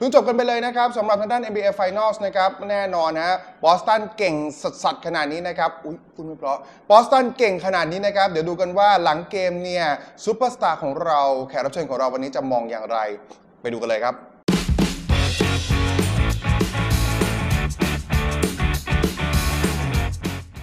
เพิ่งจบกันไปเลยนะครับสำหรับทางด้าน NBA Finals นะครับแน่นอนนะฮะบอสตันเก่งสัสๆขนาดนี้นะครับอุ้ยพูดไม่เพราะบอสตันเก่งขนาดนี้นะครับ เดี๋ยวดูกันว่าหลังเกมเนี่ยซูเปอร์สตาร์ของเราแขกรับเชิญของเราวันนี้จะมองอย่างไร ไปดูกันเลยครับ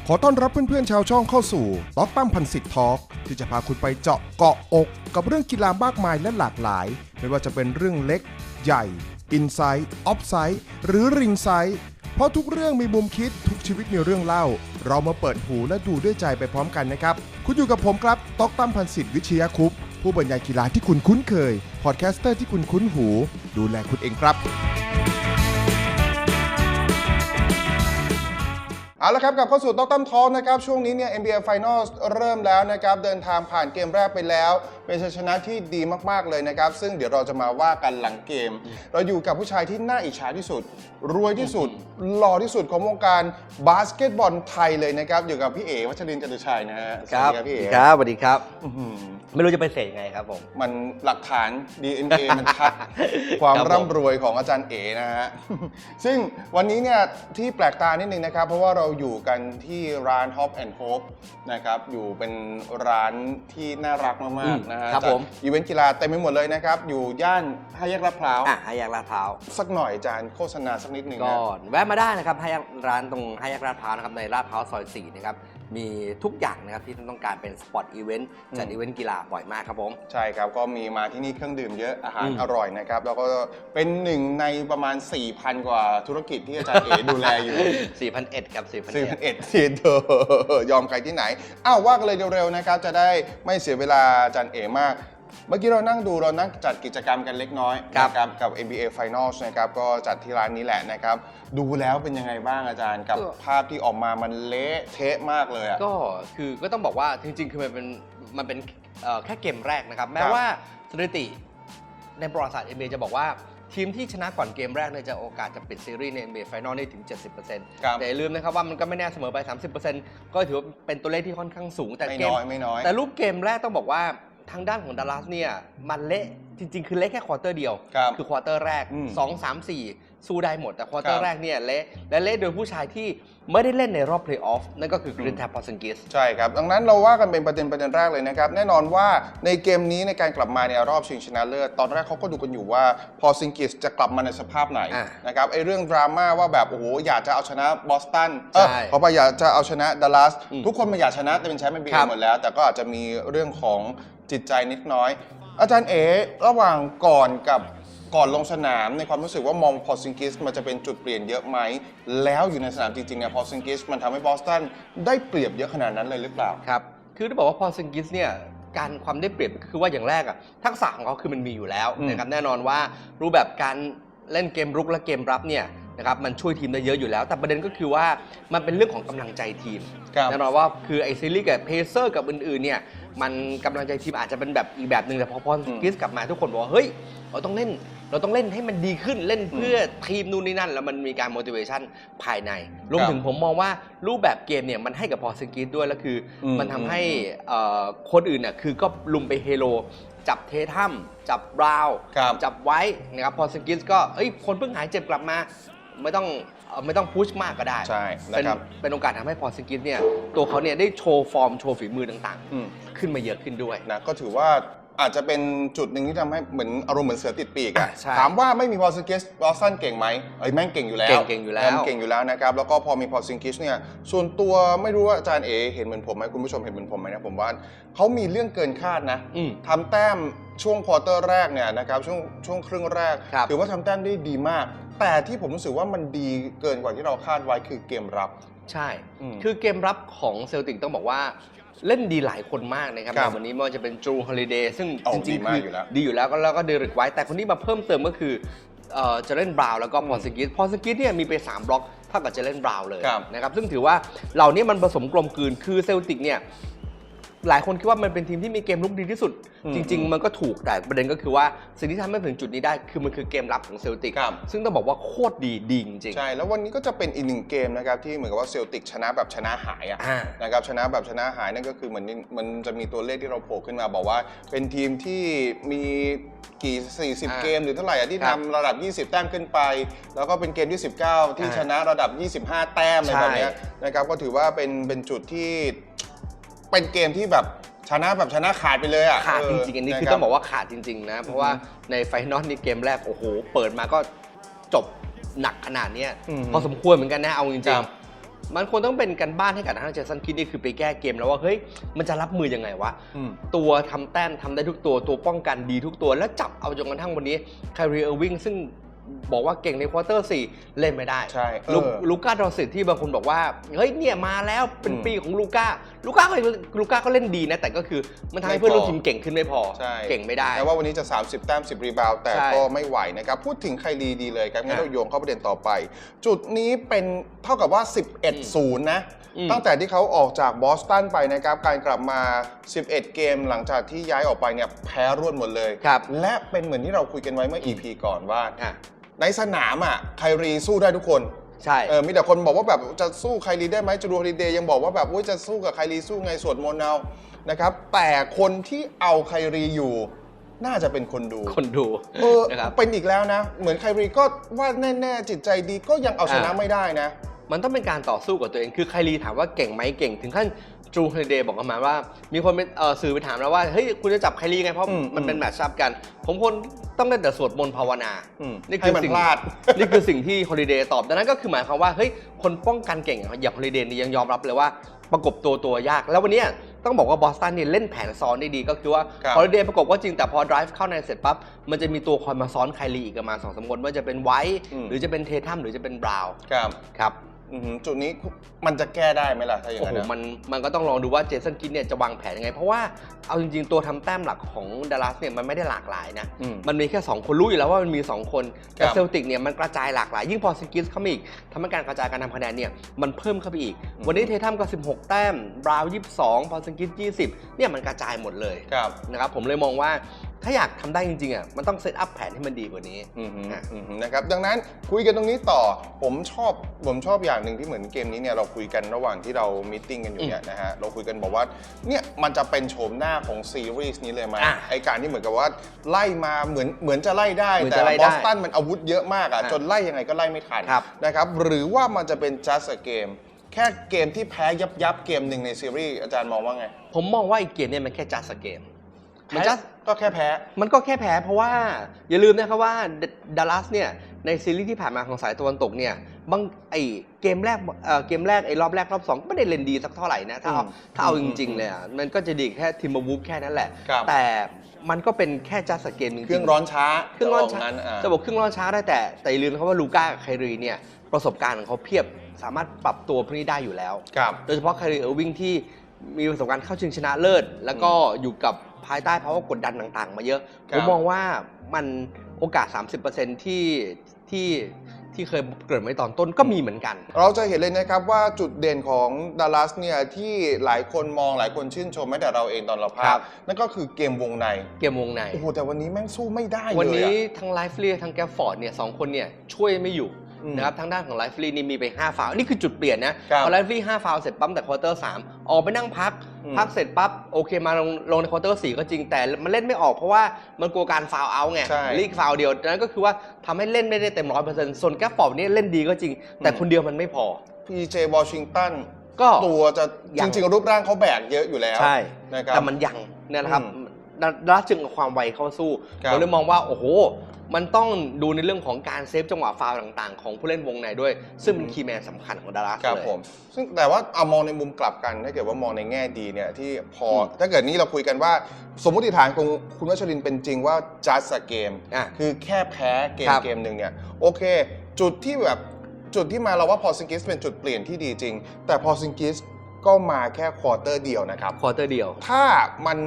ขอต้อนรับเพื่อนๆชาวช่องเข้าสู่ต๊อกตั้มพันสิทธิ์ทอล์กที่จะพาคุณไปเจาะเกาะอก กับเรื่องกีฬามากมายและหลากหลาย ไม่ว่าจะเป็นเรื่องเล็ก ใหญ่อินไซต์ออฟไซต์หรือริงไซต์เพราะทุกเรื่องมีมุมคิดทุกชีวิตมีเรื่องเล่า เรามาเปิดหูและดูด้วยใจไปพร้อมกันนะครับ คุณอยู่กับผมครับต๊อกตั้มพันสิทธิ์วิชยาคุปผู้บรรยายกีฬาที่คุณคุ้นเคย พอดแคสเตอร์ที่คุณคุ้นหู ดูแลคุณเองครับ เอาละครับกลับเข้าสู่โต๊ะตั้มทอล์กนะครับ ช่วงนี้เนี่ย NBA Finals เริ่มแล้วนะครับ เดินทางผ่านเกมแรกไปแล้ว เป็นชัยชนะที่ดีมาก ๆ เลยนะครับ ซึ่งเดี๋ยวเราจะมาว่ากันหลังเกม เราอยู่กับผู้ชายที่น่าอิจฉาที่สุด รวยที่สุด หล่อที่สุดของวงการบาสเกตบอลไทยเลยนะครับ อยู่กับพี่เอ๋วัชรินทร์จตุชัยนะฮะสควัรัสบดีครับพี่เอ๋ครับสวัสดีครับอื้อหือไม่รู้จะไปเสกยังไงครับผม มันหลักฐาน DNA มันชัด ความครับผมร่ำรวยของอาจารย์เอ๋นะฮะซึ่งวันนี้เนี่ยที่แปลกตานิดนึงนะครับ เพราะว่าเราอยู่กันที่ร้าน Hop and Hope นะครับอยู่เป็นร้านที่น่ารักมากๆนะฮะครับจัดผมอีเวนต์กีฬาเต็มไปหมดเลยนะครับ อยู่ย่านห้าแยกลาดพร้าว อะห้าแยกลาดพร้าวสักหน่อยอาจารย์โฆษณาสักนิดหนึ่งก็นะ แวะมาได้นะครับห้าแยกร้านตรงห้าแยกลาดพร้าวนะครับในลาดพร้าวซอย4นะครับ มีทุกอย่างนะครับที่ท่านต้องการเป็นสปอร์ตอีเวนต์จัดอืมอีเวนต์กีฬาบ่อยมากครับผม ใช่ครับก็มีมาที่นี่เครื่องดื่มเยอะอาหารอืม อร่อยนะครับ แล้วก็เป็นหนึ่งในประมาณ 4,000 กว่าธุรกิจที่อาจารย์เอ๋ดูแลอยู่ 4,001ครับสี่พัน4,001เอ็ดทีเธอยอมใครที่ไหน อ้าวว่ากันเลยเร็วๆนะครับ จะได้ไม่เสียเวลาอาจารย์เอมาก เมื่อกี้เรานั่งดูเรานั่งจัดกิจกรรมกันเล็กน้อยครับนะครับกับ NBA Finals นะครับก็จัดที่ร้านนี้แหละนะครับ ดูแล้วเป็นยังไงบ้างอาจารย์กับภาพที่ออกมามันเละเทะมากเลยอะ ก็คือก็ต้องบอกว่าจริงๆ คือมันเป็นมันเป็นเอ่อแค่เกมแรกนะครับ แม้ครับว่าสถิติในประวัติศาสตร์ NBA จะบอกว่าทีมที่ชนะก่อนเกมแรกเนี่ยจะโอกาสจะปิดซีรีส์ใน NBA Final ได้ถึง 70%ครับ แต่อย่าลืมนะครับว่ามันก็ไม่แน่เสมอไป 30%ก็ถือว่าเป็นตัวเลขที่ค่อนข้างสูงแต่ไม่เกม น้อยไม่น้อย แต่รูปเกมแรกต้องบอกว่า ทางด้านของดัลลัสเนี่ยมันเละจริง ๆ คือเละแค่ควอเตอร์เดียวครับอควอเตอร์แรกอืม2 3 4 สู้ได้หมด แต่ควอเตอครัร์บแรกเนี่ยเละและเละโดยผู้ชายที่ไม่ได้เล่นในรอบเพลย์ออฟนั่นก็คือกรินแทปพอสังกิสใช่ครับ ดังนั้นเราว่ากันเป็นประเด็นประเด็นแรกเลยนะครับ แน่นอนว่าในเกมนี้ในการกลับมาในรอบชิงชนะเลิศตอนแรกเขาก็ดูกันอยู่ว่าพอซิงกิสจะกลับมาในสภาพไหนอะนะครับไอ้เรื่องดราม่าว่าแบบโอ้โหอยากจะเอาชนะบอสตันเออใช่เขาไปอยากจะเอาชนะดัลลัสอืมทุกคนมันอยากชนะแต่เป็นแชมป์เป็นบีครับหมดแล้ว แต่ก็อาจจะมีเรื่องของ จิตใจนิดน้อย อาจารย์เอ๋ระหว่างก่อนกับก่อนลงสนามในความรู้สึกว่ามองพอซิงกิสมันจะเป็นจุดเปลี่ยนเยอะไหม แล้วอยู่ในสนามจริงๆเนี่ยพอซิงกิสมันทำให้บอสตันได้เปรียบเยอะขนาดนั้นเลยหรือเปล่าครับคือต้องบอกว่าพอซิงกิสเนี่ยการความได้เปรียบก็คือว่าอย่างแรกอะทักษะของเขาคือมันมีอยู่แล้วอืมนะครับแน่นอนว่ารูปแบบการเล่นเกมรุกและเกมรับเนี่ยนะครับมันช่วยทีมได้เยอะอยู่แล้ว แต่ประเด็นก็คือว่ามันเป็นเรื่องของกำลังใจทีมครับแน่นอนว่าคือไอซีรีส์กับเพเซอร์กับอื่นๆเนี่ย มันกำลังใจทีมอาจจะเป็นแบบอีกแบบหนึ่งแต่พอพอซิงกิสกลับมาทุกคนบอกว่าเฮ้ยเราต้องเล่น เราต้องเล่นให้มันดีขึ้นเล่นเพื่อทีมนู่นนี่นั่น แล้วมันมีการ motivation ภายในรวมถึงผมมองว่ารูปแบบเกมเนี่ยมันให้กับพอซิงกิสด้วยแล้วคืออมมันทำให้อืมเอ่อคนอื่นน่ะคือก็ลุมไปเฮโลจับเททัมจับบราวน์ครับจับไว้นะครับพอซิงกิสก็เอ้ยคนเพิ่งหายเจ็บกลับมาไม่ต้อง เอ่อไม่ต้องพุชมากก็ได้ใช่เป็นนะครับเป็นโอกาสทำให้พอซิงกิสเนี่ยตัวเขาเนี่ยได้โชว์ฟอร์มโชว์ฝีมือต่างอืม ๆ ขึ้นมาเยอะขึ้นด้วย นะก็ถือว่าอาจจะเป็นจุดหนึ่งที่ทำให้เหมือนอารมณ์เหมือนเสือติดปีกอะอะใช่ถามว่าไม่มีพอซิงกิสบอสตันเก่งไหมเอ้ยแม่งเก่งอยู่แล้วเก่งเก่งอยู่แล้วแม่เก่งอยู่แล้วนะครับ แล้วก็พอมีพอซิงกิสเนี่ยส่วนตัวไม่รู้ว่าอาจารย์เอเห็นเหมือนผมไหมคุณผู้ชมเห็นเหมือนผมไหมนะผมว่าเขามีเรื่องเกินคาดนะอืม ทำแต้มช่วงควอเตอร์แรกเนี่ยนะครับช่วงช่วงครึ่งแรก ครับถือว่าทำแต้มได้ดีมาก แต่ที่ผมรู้สึกว่ามันดีเกินกว่าที่เราคาดไว้คือเกมรับ ใช่ อืมคือเกมรับของเซลติกต้องบอกว่าเล่นดีหลายคนมากนะครับครับในวันนี้ไม่ว่าจะเป็นจูฮอลิเดย์ซึ่งโอ้จริงดีๆมากคืออยู่แล้ว ดีอยู่แล้วก็แล้วก็เดริกไว้ แต่คนที่มาเพิ่มเติมก็คือเอ่อเจะเล่นบราวน์แล้วก็พอสกิสพอสกิสเนี่ยมีไป 3 บล็อกเท่ากับเจะเล่นบราวน์เลยครับ นะครับซึ่งถือว่าเหล่านี้มันผสมกลมกลืนคือเซลติกเนี่ย หลายคนคิดว่ามันเป็นทีมที่มีเกมลุกดีที่สุดอืมจริง ๆ มันก็ถูกแต่ประเด็นก็คือว่าสิ่งที่ทำให้ถึงจุดนี้ได้ คือมันคือเกมรับของเซลติกครับ ซึ่งต้องบอกว่าโคตรดีดีจริงๆใช่ แล้ววันนี้ก็จะเป็นอีกหนึ่งเกมนะครับที่เหมือนกับว่าเซลติกชนะแบบชนะหายอะอ่า นะครับชนะแบบชนะหายนั่นก็คือเหมือนมันจะมีตัวเลขที่เราโผล่ขึ้นมา บอกว่าเป็นทีมที่มีกี่ อ่า40 เกมหรือเท่าไหร่อะที่ครัทำบระดับ 20 แต้มขึ้นไป แล้วก็เป็นเกมที่ 19 ที่อ่าชนะระดับ 25 แต้มอะไรใช่แบบเนี้ยนะครับก็ถือว่าเป็นเป็นจุดที่ เป็นเกมที่แบบชนะแบบชนะขาดไปเลยอะขาดเจริงๆอันนี้คือนะรับต้องบอกว่าขาดจริง ๆ นะ เพราะว่าในไฟนอลนี่เกมแรกโอ้โห เปิดมาก็จบหนักขนาดเนี้ยอืมพอสมควรเหมือนกันนะเอาจคริรังบๆมันควรต้องเป็นกันบ้านให้กับทางเจสันคิดนี่คือไปแก้เกมแล้วว่าเฮ้ยมันจะรับมือยังไงวะอืมตัวทำแต้มทำได้ทุกตัวตัวป้องกันดีทุกตัวแล้วจับเอาจนกระทั่งวันนี้คาริเออร์วิงซึ่ง บอกว่าเก่งในควอเตอร์สี่เล่นไม่ได้ใช่เออลูลูก้าดอสิตที่บางคนบอกว่าเฮ้ยเนี่ยมาแล้วเป็นอืมปีของลูก้าลูก้าก็ลูก้าก็เล่นดีนะ แต่ก็คือมันทำให้เพื่อนร่วมทีมเก่งขึ้นไม่พอใช่ เก่งไม่ได้แม้ว่าวันนี้จะ 30 แต้ม 10 รีบาวด์แต่ใช่ก็ไม่ไหวนะครับ พูดถึงใครดีดีเลยครับงั้นอะเราโยงเข้าประเด็นต่อไป จุดนี้เป็นเท่ากับว่า 11 0 นะ อืมตั้งแต่ที่เขาออกจากบอสตันไปนะครับ การกลับมา 11 เกมหลังจากที่ย้ายออกไปเนี่ยแพ้รวดหมดเลย ครับ และเป็นเหมือนที่เราคุยกันไว้เมื่อ EP ก่อนว่า อะ ในสนามอะไครีสู้ได้ทุกคนใช่เออมีแต่คนบอกว่าแบบจะสู้ไคลีได้ไหมจูรูฮอลิเดย์ยังบอกว่าแบบว่าจะสู้กับไคลีสู้ไงสวดมนต์เอานะครับ แต่คนที่เอาไคลีอยู่ น่าจะเป็นคนดูคนดูเออนะครับเป็นอีกแล้วนะ เหมือนไคลีก็ว่าแน่ๆจิตใจดีก็ยังเอาชนะอ่าไม่ได้นะ มันต้องเป็นการต่อสู้กับตัวเองคือไคลีถามว่าเก่งไหมเก่งถึงขั้น จูเฮเดย์บอกกันมาว่า มีคนเป็นเอ่อสื่อไปถามแล้วว่า เฮ้ย คุณจะจับไคลีไง เพราะอืมมันอืมเป็นแมตช์อัพกัน ผมคนต้องได้แต่สวดมนต์ภาวนา อืมนี่คืให้อมันสิ่งพลาด นี่คือสิ่งที่ฮอลิเดย์ตอบ ดังนั้นก็คือหมายความว่า เฮ้ย คนป้องกันเก่งอย่างฮอลิเดย์นี่ยังยอมรับเลยว่าประกบตัวตัวยาก แล้ววันเนี้ยต้องบอกว่าบอสตันเนี่ยเล่นแผนซ้อนได้ดีก็คือว่าครับ ฮอลิเดย์ประกบก็จริงแต่พอ drive เข้าในเสร็จปั๊บ มันจะมีตัวคอยมาซ้อนไคลีอีกประมาณสองสามคนว่าจะเป็นไวท์อืมหรือจะเป็นเททัมหรือจะเป็นบราวน์ครับ ครับ อือหือจุดนี้มันจะแก้ได้ไหมล่ะถ้าอย่างโอ้นั้นโหนะมันมันก็ต้องลองดูว่าเจสันคิดเนี่ยจะวางแผนยังไง เพราะว่าเอาจริงๆ ตัวทำแต้มหลักของดัลลัสเนี่ยมันไม่ได้หลากหลายนะ อืมมันมีแค่ 2 คนรู้อยู่แล้วว่ามันมี 2 คน แต่ครับเซลติกเนี่ยมันกระจายหลากหลาย ยิ่งพอซิงกิสเข้ามาอีกทำให้การกระจายการทำคะแนนเนี่ยมันเพิ่มเข้าไปอีก อืม วันนี้เททัมก็ 16 แต้มบราวน์22 พอซิงกิส20เนี่ยมันกระจายหมดเลยครับ นะครับผมเลยมองว่าถ้าอยากทำได้จริงๆอะมันต้องเซตอัพแผนให้มันดีกว่านี้อือหืออะอือหือนะครับดังนั้นคุยกันตรงนี้ต่อผมชอบผมชอบอย่างหนึ่งที่เหมือนเกมนี้เนี่ยเราคุยกันระหว่างที่เรามีตติ้งกันอยู่เนี่ยนะฮะเราคุยกันบอกว่าเนี่ยมันจะเป็นโฉมหน้าของซีรีส์นี้เลยไหมอะไอการที่เหมือนกับว่าไล่มาเหมือนเหมือนจะไล่ได้เหมือนแต่จะไล่บได้อสตันมันอาวุธเยอะมากอะอะจนไล่ยังไงก็ไล่ไม่ทันครับนะครับหรือว่ามันจะเป็น just a game แค่เกมที่แพ้ยับยับๆเกมหนึ่งในซีรีส์อาจารย์มองว่าไง ผมมองว่าอีกเกมเนี่ยมันแค่จัสเกม มันแพ้จัสก็แค่แพ้ มันก็แค่แพ้เพราะว่าอย่าลืมนะครับว่าดัลลัสเนี่ยในซีรีส์ที่ผ่านมาของสายตะวันตกเนี่ยบางไอเกมแรกเอ่อเกมแรกไอรอบแรกรอบสองก็ไม่ได้เล่นดีสักเท่าไหร่นะถ้าเอาอืมถ้าเอาอืจมริง ๆ เลยอะมันก็จะดีแค่ทีมบูฟแค่นั้นแหละครับแต่มันก็เป็นแค่จัสเกมจริงๆเครื่องร้อนช้าเครื่องร้อนช้าจะบกงั้อ่จะบอกเครื่องร้อนช้าได้แต่แต่อย่าลืมนะครับว่าลูก้ากับไครีเนี่ยประสบการณ์ของเขาเพียบสามารถปรับตัวพวกนี้ได้อยู่แล้วครับโดยเฉพาะไคลีเออร์วิงที่ มีประสบการณ์เข้าชิงชนะเลิศ แล้วก็อยู่กับภายใต้ภาวะกดดันต่างๆ มาเยอะ ครัผบ มมองว่ามันโอกาส 30%ที่ที่ที่เคยเกริดไว้ตอนต้นก็มีเหมือนกัน เราจะเห็นเลยนะครับว่าจุดเด่นของดัลลัสเนี่ยที่หลายคนมองหลายคนชื่นชมแม้แต่เราเองตอนเราพาครักบ นั่นก็คือเกมวงใน เกมวงใน โอ้โหแต่วันนี้แม่งสู้ไม่ได้เลยอะ วันนี้ทั้งไลฟ์ลีทั้งแกฟฟอร์ดเนี่ยสองคนเนี่ยช่วยไม่อยู่อืม นะครับทางด้านของไลฟ์ลีนี่มีไป5ฟาวล์นี่คือจุดเปลี่ยนนะครับพอไลฟ์ลี5ฟาวล์เสร็จปั๊มแต่ควอเตอร์3ออกไปนั่งพักอืมพักเสร็จปั๊บโอเคมาลงลงในควอเตอร์4ก็จริงแต่มันเล่นไม่ออกเพราะว่ามันกลัวการฟาวล์เอาท์ไงใช่ลีกฟาวล์เดียวดังนั้นก็คือว่าทำให้เล่นไม่ได้เต็มร้อยเปอร์เซ็นต์ส่วนแกฟฟอร์ดนี่เล่นดีก็จริง แต่อืมคนเดียวมันไม่พอพีเจวอชิงตันก็ตัวจะยัจงริงๆรูปร่างเขาแบกเยอะอยู่แล้วใช่นะครับแต่มันยังเนี่ยนะครับ อืมดัดัลลัสจึงเอาความไวเข้าสู้ครับ ผมเลยมองว่าโอ้โห มันต้องดูในเรื่องของการเซฟจังหวะฟาวล์ต่างๆ ของผู้เล่นวงในด้วย ซึ่งเป็นคีย์แมนสำคัญของดัลลัสครับเลย ผมซึ่งแต่ว่าเอามองในมุมกลับกันถ้าเกิดว่ามองในแง่ดีเนี่ยที่พออม ถ้าเกิดนี้เราคุยกันว่า สมมติฐานของคุณวัชรินทร์เป็นจริงว่า just a game อะ คือแค่แพ้เกมครับ เกมหนึ่งเนี่ยโอเค จุดที่แบบจุดที่มาเราว่าพอซิงกิสเป็นจุดเปลี่ยนที่ดีจริง แต่พอซิงกิส ก็มาแค่ควอเตอร์เดียวนะครับ ควอเตอร์เดียว ถ้ามัน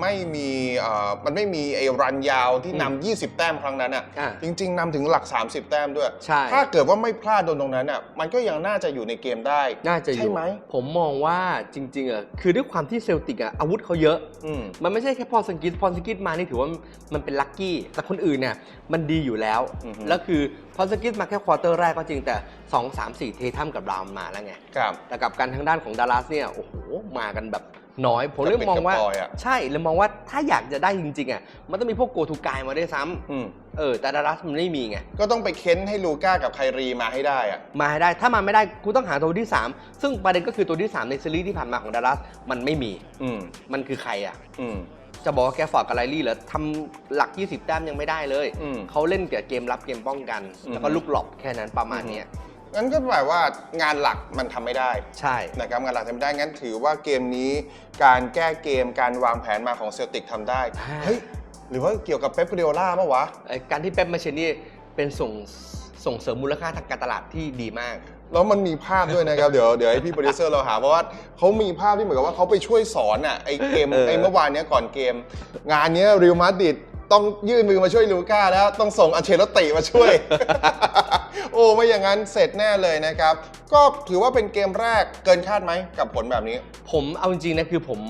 ไม่มีเอ่อมันไม่มีไอ้รันยาวที่อืมนำ20 แต้มครั้งนั้นอะอะจริง ๆนำถึงหลัก 30 แต้มด้วย ใช่ ถ้าเกิดว่าไม่พลาดโดนตรงนั้นอะมันก็ยังน่าจะอยู่ในเกมได้ น่าจะอยู่ใช่ไหม ผมมองว่าจริงๆอะคือด้วยความที่เซลติกอะอาวุธเขาเยอะ อืม มันไม่ใช่แค่พอลสังกิสพอลสังกิสมานี่ถือว่ามันเป็นลัคกี้ แต่คนอื่นเนี่ยมันดีอยู่แล้ว อือฮึ แล้วคือพอลสังกิสมาแค่ควอเตอร์แรกก็จริงแต่ 2 3 4 เททัมกับบราวน์มาแล้วไง ครับ แต่กับการทางด้านของดัลลัสเนี่ยโอ้โหมากันแบบน้อย ผมเลยกระปิดมองว่ากระปอยอะใช่เลยมองว่าถ้าอยากจะได้จริงๆอะมันต้องมีพวกโกทูกายมาได้วยซ้ำอืมเออ แต่ดัลลัสมันไม่มีไง ก็ต้องไปเค้นให้ลูก้ากับไครีมาให้ได้อะมาให้ได้ถ้ามาไม่ได้กูต้องหาตัวที่ 3 ซึ่งประเด็นก็คือตัวที่ 3 ในซีรีส์ที่ผ่านมาของดัลลัสมันไม่มีอืมมันคือใครอะอืมจะบอกว่าแกฟอร์ดกับไลลี่เหรอทำหลัก 20 แต้มยังไม่ได้เลยอืมเขาเล่นแต่เกมรับเกมป้องกันอืมแล้วก็ลูกหลบแค่นั้นประมาณเนี้ย งั้นก็แปลว่างานหลักมันทำไม่ได้ใช่ นะครับงานหลักทำไม่ได้งั้นถือว่าเกมนี้ การแก้เกมการวางแผนมาของเซลติกทำได้อ่า เฮ้ยหรือว่าเกี่ยวกับเป๊ปเรียล่าปะวะไอ้การที่เป๊ปมาเชนี่เป็นส่งส่งเสริมมูลค่าทางการตลาดที่ดีมาก แล้วมันมีภาพด้วยนะครับ เดี๋ยวเดี๋ยวให้พี่โปรดิวเซอร์เราหาเพราะว่าเขามีภาพที่เหมือนกับว่าเขาไปช่วยสอนอะไอเกมเออ ไอเมื่อวานเนี้ยก่อนเกม งานเนี้ยริวมาดริดต้องยื่นมือมาช่วยลูก้าแล้วต้องส่งอันเชลติมาช่วย โอ้ไม่อย่างนั้นเสร็จแน่เลยนะครับ ก็ถือว่าเป็นเกมแรกเกินคาดไหมกับผลแบบนี้ ผมเอาจริงๆนะคือผม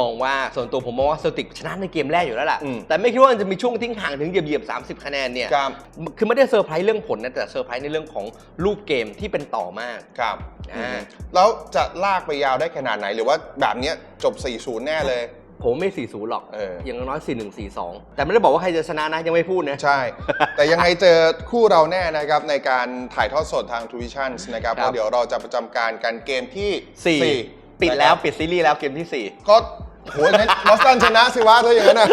มองว่าส่วนตัวผมมองว่าเซลติกชนะในเกมแรกอยู่แล้วล่ะ อืม แต่ไม่คิดว่ามันจะมีช่วงทิ้งห่างถึงเหยียบๆ30 คะแนนเนี่ย ครับคือไม่ได้เซอร์ไพรส์เรื่องผลนะแต่เซอร์ไพรส์ในเรื่องของลูกเกมที่เป็นต่อมาก ครับอ่า อืมแล้วจะลากไปยาวได้ขนาดไหน หรือว่าแบบเนี้ยจบ 4-0 แน่เลย ผมไม่ 4-0 หรอกเอออ ย่างน้อย 4-1 4-2 แต่ไม่ได้บอกว่าใครจะชนะนะ ยังไม่พูดนะ ใช่ แต่ยังไงเจอคู่เราแน่นะครับ ในการถ่ายทอดสดทางทูวิชั่นนะครับคเพรับราะเดี๋ยวเราจะประจำการกันเกมที่สี่สี่ปิดแล้วนะครับปิดซีรีส์แล้วเกมที่ ก็โหงั้นบอสตันชนะสิวะถ้าอย่างนั้นนะ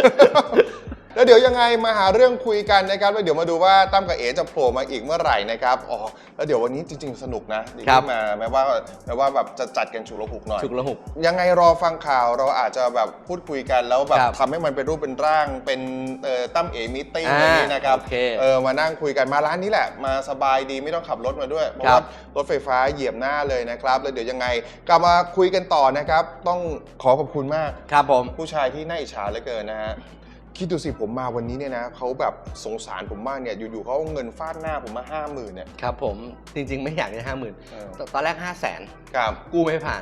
แล้วเดี๋ยวยังไงมาหาเรื่องคุยกันนะครับแล้วเดี๋ยวมาดูว่าตั้มกับเอ๋จะโผล่มาอีกเมื่อไหร่นะครับอ๋อแล้วเดี๋ยววันนี้จริง ๆ สนุกนะที่ครับมาแม้ว่าแม้ว่าแบบจะจัดกันฉุกละหุกหน่อย4ฉุกละหุก ยังไงรอฟังข่าวเราอาจจะแบบพูดคุยกันแล้วแบบครับทำให้มันเป็นรูปเป็นร่างเป็นเอ่อตั้มเอมิติ้งอ่าอะไรอย่างนี้นะครับโอเคเออมานั่งคุยกันมาร้านนี้แหละ มาสบายดีไม่ต้องขับรถมาด้วย เพราะครัว่าบ รถไฟฟ้าเหยียบหน้าเลยนะครับ แล้วเดี๋ยวยังไงกลับมาคุยกันต่อนะครับ ต้องขอขอบคุณมาก ครับผม ผู้ชายที่น่าอิจฉาเหลือเกินนะฮะ คิดดูสิผมมาวันนี้เนี่ยนะเขาแบบสงสารผมมากเนี่ยอยู่ๆเขาเอาเงินฟาดหน้าผมมาห้าหมื่นเนี่ย ครับผมจริงๆไม่อยากได้ห้าหมื่นเออ ตอนแรก5 0 0 0 0นครับ กู้ไม่ผ่าน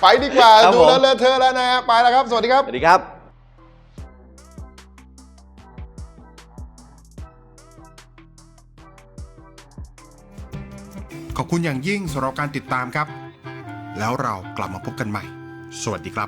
ไปดีกว่าครับดูผมแล้วเลอะเทอะแล้วนะฮะไปแล้วครับ สวัสดีครับ สวัสดีครับขอบคุณอย่างยิ่งสำหรับการติดตามครับ แล้วเรากลับมาพบกันใหม่ สวัสดีครับ